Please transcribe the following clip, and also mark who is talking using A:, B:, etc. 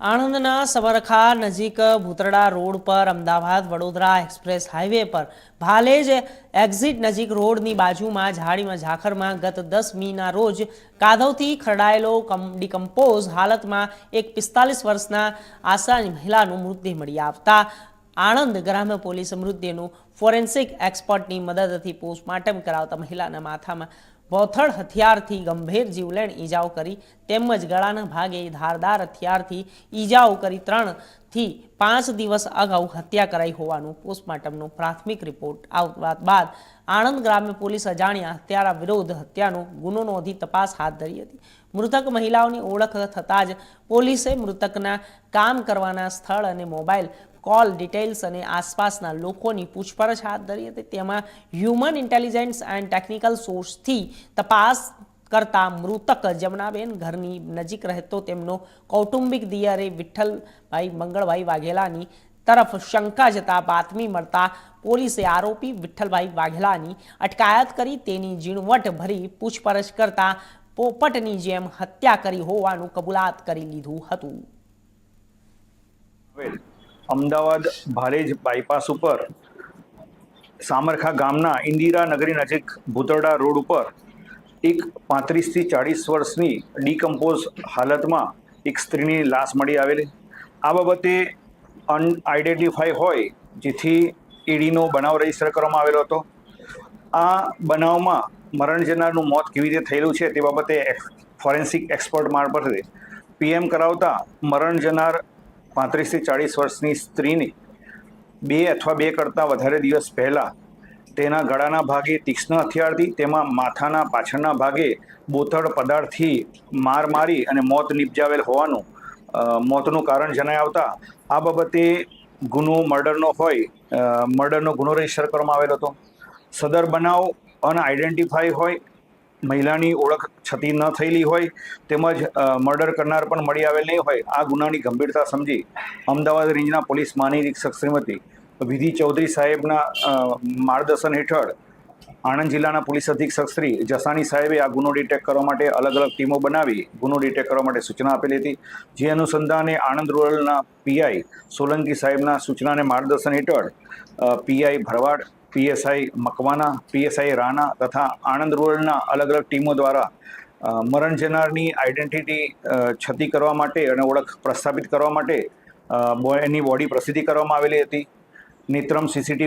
A: આણંદના સબરખા નજીક ભૂતરડા રોડ પર Ahmedabad Vadodara express highway પર ભાલેજ એક્ઝિટ નજીક રોડની બાજુમાં ઝાડીમાં ઝાખરમાં ગત દસ મીના રોજ કાદવથી ખરડાયેલો કમ ડિકમ્પોઝ હાલતમાં એક પિસ્તાલીસ વર્ષના આસાની મહિલાનું મૃતદેહ મળી આવતા આણંદ ગ્રામ્ય પોલીસ મૃતદેહનું ફોરેન્સિક એક્સપર્ટની મદદથી પોસ્ટમોર્ટમ કરાવતા મહિલાના માથામાં બોથડ હથિયારથી ગંભીર જીવલેણ ઈજાઓ કરી, તેમજ ગળાના ભાગે ધારદાર હથિયારથી ઈજાઓ કરી ત્રણથી પાંચ દિવસ અગાઉ હત્યા કરાઈ હોવાનું પોસ્ટમોર્ટમનો પ્રાથમિક રિપોર્ટ આવવા બાદ આણંદ ગ્રામ્ય પોલીસ અજાણ્યા હત્યારા વિરોધ હત્યાનો ગુનો નોંધી તપાસ હાથ ધરી હતી. મૃતક મહિલાઓની ઓળખ થતાં જ પોલીસે મૃતકના કામ કરવાના સ્થળ અને મોબાઈલ કોલ ડિટેલ્સ અને આસપાસના લોકોની પૂછપરછ હાથ ધરી હતી. તેમાં હ્યુમન ઇન્ટેલિજન્સ એન્ડ ટેકનિકલ સોર્સથી તપાસ કરતા મૃતક જમનાબેન ઘરની નજીક રહેતો તેમનો કૌટુંબિક દિયરે વિઠ્ઠલભાઈ મંગળભાઈ વાઘેલાની તરફ શંકા જતા બાતમી મળતા પોલીસે આરોપી વિઠ્ઠલભાઈ વાઘેલાની અટકાયત કરી તેની ઝીણવટ ભરી પૂછપરછ કરતા પોપટની જેમ હત્યા કરી હોવાનું કબૂલાત કરી લીધું હતું.
B: અમદાવાદ ભારેજ બાયપાસ ઉપર સામરખા ગામના ઇન્દિરા નગરી નજીક ભૂતરડા રોડ ઉપર એક પાંત્રીસથી ચાળીસ વર્ષની ડીકમ્પોઝ હાલતમાં એક સ્ત્રીની લાશ મળી આવેલી. આ બાબતે અનઆઇડેન્ટિફાઈ હોય જેથી ઈડીનો બનાવ રજિસ્ટર કરવામાં આવેલો હતો. આ બનાવમાં મરણ જનારનું મોત કેવી રીતે થયેલું છે તે બાબતે ફોરેન્સિક એક્સપર્ટ મારફતે પીએમ કરાવતા મરણ જનાર પાંત્રીસથી ચાળીસ વર્ષની સ્ત્રીની બે અથવા બે કરતાં વધારે દિવસ પહેલાં તેના ગળાના ભાગે તીક્ષ્ણ હથિયારથી તેમાં માથાના પાછળના ભાગે બોથડ પદાર્થથી માર મારી અને મોત નિપજાવેલ હોવાનું મોતનું કારણ જણાઈ આવતા આ બાબતે ગુનો મર્ડરનો હોય મર્ડરનો ગુનો રજિસ્ટર કરવામાં આવેલો હતો. સદર બનાવ અનઆઇડેન્ટિફાઈ હોય મહિલાની ઓળખ છતી ન થયેલી હોય તેમજ મર્ડર કરનાર પણ મળી આવેલ નહીં હોય, આ ગુનાની ગંભીરતા સમજી અમદાવાદ રેન્જના પોલીસ મહાનિરીક્ષક શ્રીમતી વિધિ ચૌધરી સાહેબના માર્ગદર્શન હેઠળ આણંદ જિલ્લાના પોલીસ અધિક્ષક શ્રી જસાણી સાહેબે આ ગુનો ડિટેક્ટ કરવા માટે અલગ અલગ ટીમો બનાવી ગુનો ડિટેક્ટ કરવા માટે સૂચના આપેલી હતી. જે અનુસંધાને આણંદ રૂરલના પીઆઈ સોલંકી સાહેબના સૂચનાને માર્ગદર્શન હેઠળ PI Bharwad PSI Makwana, PSI Rana તથા આણંદ રૂરલના અલગ અલગ ટીમો દ્વારા મરણ જનારની આઈડેન્ટિટી છતી કરવા માટે અને ઓળખ પ્રસ્થાપિત કરવા માટે એની બોડી પ્રસિદ્ધિ કરવામાં આવેલી હતી. નેત્રમ સીસીટીવી